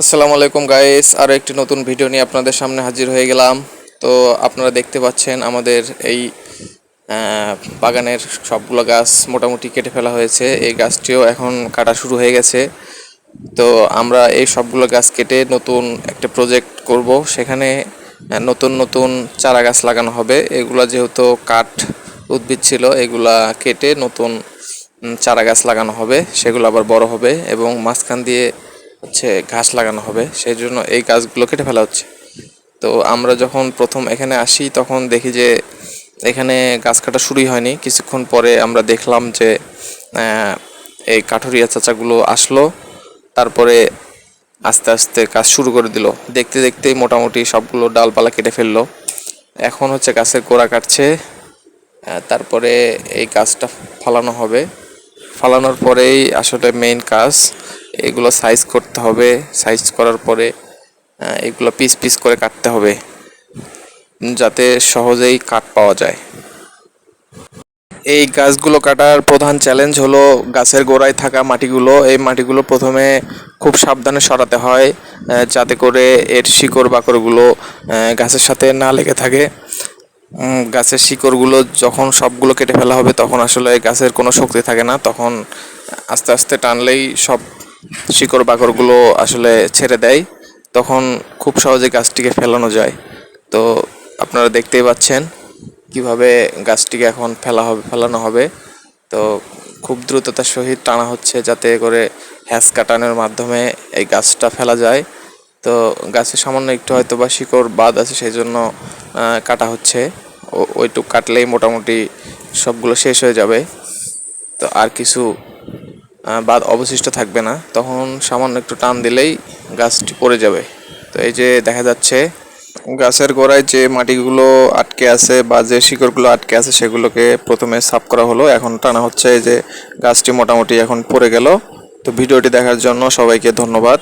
আসসালামু আলাইকুম গাইস আরও একটি নতুন ভিডিও নিয়ে আপনাদের সামনে হাজির হয়ে গেলাম। তো আপনারা দেখতে পাচ্ছেন আমাদের এই বাগানের সবগুলো গাছ মোটামুটি কেটে ফেলা হয়েছে। এই গাছটিও এখন কাটা শুরু হয়ে গেছে। তো আমরা এই সবগুলো গাছ কেটে নতুন একটা প্রজেক্ট করব। সেখানে নতুন নতুন চারা গাছ লাগানো হবে। এগুলা যেহেতু কাঠ উদ্ভিদ ছিল, এগুলা কেটে নতুন চারা গাছ লাগানো হবে। সেগুলো আবার বড় হবে এবং মাঝখান দিয়ে হচ্ছে ঘাস লাগানো হবে, সেই জন্য এই গাছগুলো কেটে ফেলা হচ্ছে। তো আমরা যখন প্রথম এখানে আসি, তখন দেখি যে এখানে গাছ কাটা শুরুই হয়নি। কিছুক্ষণ পরে আমরা দেখলাম যে এই কাঠুরিয়া চাচাগুলো আসলো, তারপরে আস্তে আস্তে কাজ শুরু করে দিল। দেখতে দেখতেই মোটামুটি সবগুলো ডালপালা কেটে ফেলল। এখন হচ্ছে গাছের গোড়া কাটছে তারপরে এই গাছটা ফালানো হবে। ফালানোর পরেই আসলে মেইন কাজ এগুলো সাইজ করতে হবে। সাইজ করার পরে এগুলো পিস পিস করে কাটতে হবে। যাতে সহজেই কাঠ পাওয়া যায়। এই গাছগুলো কাটার প্রধান চ্যালেঞ্জ হলো গাছের গোড়ায় থাকা মাটিগুলো। এই মাটিগুলো প্রথমে খুব সাবধানে সরাতে হয় যাতে করে এর শিকড় বাকড়গুলো গাছের সাথে না লেগে থাকে। গাছের শিকড়গুলো যখন সবগুলো কেটে ফেলা হবে, তখন আসলে গাছের কোনো শক্তি থাকে না। তখন আস্তে আস্তে টানলেই সব শিকড় বাকড়গুলো আসলে ছেড়ে দেয়, তখন খুব সহজে গাছটিকে ফেলানো যায়। তো আপনারা দেখতেই পাচ্ছেন কীভাবে গাছটিকে এখন ফেলা হবে, ফেলানো হবে। তো খুব দ্রুততার সহিত টানা হচ্ছে যাতে করে হ্যাস কাটানোর মাধ্যমে এই গাছটা ফেলা যায়। তো গাছে সামান্য একটু হয়তো বা শিকড় বাদ আছে সেই জন্য কাটা হচ্ছে। ওইটুক কাটলেই মোটামুটি সবগুলো শেষ হয়ে যাবে। তো আর কিছু বাদ অবশিষ্ট থাকবে না, তখন সামান্য একটু টান দিলেই গাছটি পড়ে যাবে। তো এই যে দেখা যাচ্ছে, গাছের গোড়ায় যে মাটিগুলো আটকে আছে বা যে শিকড়গুলো আটকে আছে সেগুলোকে প্রথমে সাফ করা হলো। এখন টানা হচ্ছে যে গাছটি মোটামুটি এখন পড়ে গেল। তো ভিডিওটি দেখার জন্য সবাইকে ধন্যবাদ।